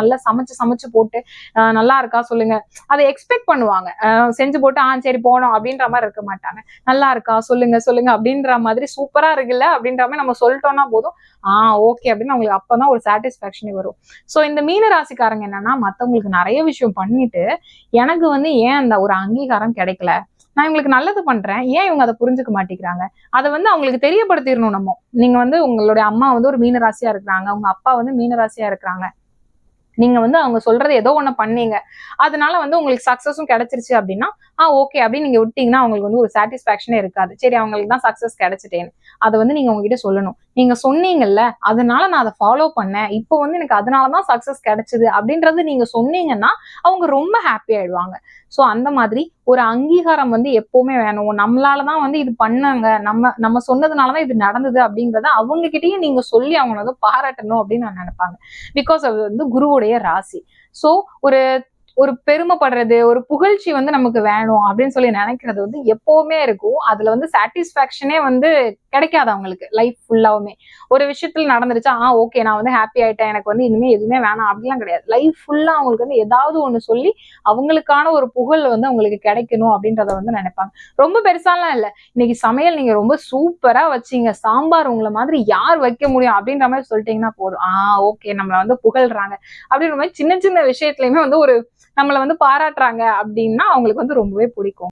நல்லா சமைச்சு சமைச்சு போட்டு நல்லா இருக்கா சொல்லுங்க. அதை எக்ஸ்பெக்ட் பண்ணுவாங்க. செஞ்சு போட்டு ஆ சரி போனோம் அப்படின்ற மாதிரி இருக்க மாட்டாங்க. நல்லா இருக்கா சொல்லுங்க சொல்லுங்க அப்படின்ற மாதிரி சூப்பரா இருக்குல்ல அப்படின்ற மாதிரி நம்ம சொல்லிட்டோம்னா போதும். ஆ ஓகே அப்படின்னு அவங்களுக்கு அப்பதான் ஒரு சாட்டிஸ்பாக்சனே வரும். சோ இந்த மீன ராசிக்காரங்க என்னன்னா மத்தவங்களுக்கு நிறைய விஷயம் பண்ணிட்டு எனக்கு வந்து ஏன் அந்த ஒரு அங்கீகாரம் கிடைக்கல? நான் இவங்களுக்கு நல்லது பண்றேன். ஏன் இவங்க அதை புரிஞ்சுக்க மாட்டேங்கிறாங்க? அதை வந்து அவங்களுக்கு தெரியப்படுத்திடணும் நம்ம. நீங்க வந்து உங்களுடைய அம்மா வந்து ஒரு மீன ராசியா இருக்கிறாங்க. உங்க அப்பா வந்து மீன ராசியா இருக்கிறாங்க. நீங்க வந்து அவங்க சொல்றது ஏதோ ஒன்று பண்ணீங்க. அதனால வந்து உங்களுக்கு சக்சஸும் கிடைச்சிருச்சு அப்படின்னா ஆ ஓகே அப்படின்னு நீங்க விட்டீங்கன்னா அவங்களுக்கு வந்து ஒரு சாட்டிஸ்பாக்சனே இருக்காது. சரி அவங்களுக்கு தான் சக்சஸ் கிடைச்சிட்டேன்னு. அதை வந்து நீங்க உங்ககிட்ட சொல்லணும். நீங்க சொன்னீங்கல்ல அதனால நான் அதை ஃபாலோ பண்ணேன். இப்போ வந்து எனக்கு அதனால தான் சக்சஸ் கிடைச்சது அப்படின்றது நீங்க சொன்னீங்கன்னா அவங்க ரொம்ப ஹாப்பி ஆயிடுவாங்க. ஸோ அந்த மாதிரி ஒரு அங்கீகாரம் வந்து எப்பவுமே வேணும். நம்மளால தான் வந்து இது பண்ணாங்க. நம்ம நம்ம சொன்னதுனாலதான் இது நடந்தது அப்படிங்கறத அவங்க கிட்டயும் நீங்க சொல்லி அவங்கள வந்து பாராட்டணும் அப்படின்னு நான் நினைப்பாங்க. பிகாஸ் அது வந்து குருவுடைய ராசி. ஸோ ஒரு ஒரு பெருமைப்படுறது ஒரு புகழ்ச்சி வந்து நமக்கு வேணும் அப்படின்னு சொல்லி நினைக்கிறது வந்து எப்பவுமே இருக்கும். அதுல வந்து சாட்டிஸ்பாக்சனே வந்து கிடைக்காது அவங்களுக்கு லைஃப் ஃபுல்லாவுமே ஒரு விஷயத்துல நடந்துருச்சா ஆ ஓகே நான் வந்து ஹாப்பி ஆயிட்டேன் எனக்கு வந்து இனிமே எதுவுமே வேணாம் அப்படிலாம் கிடையாது. லைஃப் ஃபுல்லா அவங்களுக்கு வந்து ஏதாவது ஒண்ணு சொல்லி அவங்களுக்கான ஒரு புகழ் வந்து அவங்களுக்கு கிடைக்கணும் அப்படின்றத வந்து நினைப்பாங்க. ரொம்ப பெருசாலாம் இல்லை. இன்னைக்கு சமையல் நீங்க ரொம்ப சூப்பரா வச்சீங்க. சாம்பார் உங்களை மாதிரி யார் வைக்க முடியும் அப்படின்ற மாதிரி சொல்லிட்டீங்கன்னா போதும். ஆ ஓகே நம்மளை வந்து புகழ்றாங்க. அப்படின்ற மாதிரி சின்ன சின்ன விஷயத்துலயுமே வந்து ஒரு நம்மளை வந்து பாராட்டுறாங்க அப்படின்னா அவங்களுக்கு வந்து ரொம்பவே பிடிக்கும்.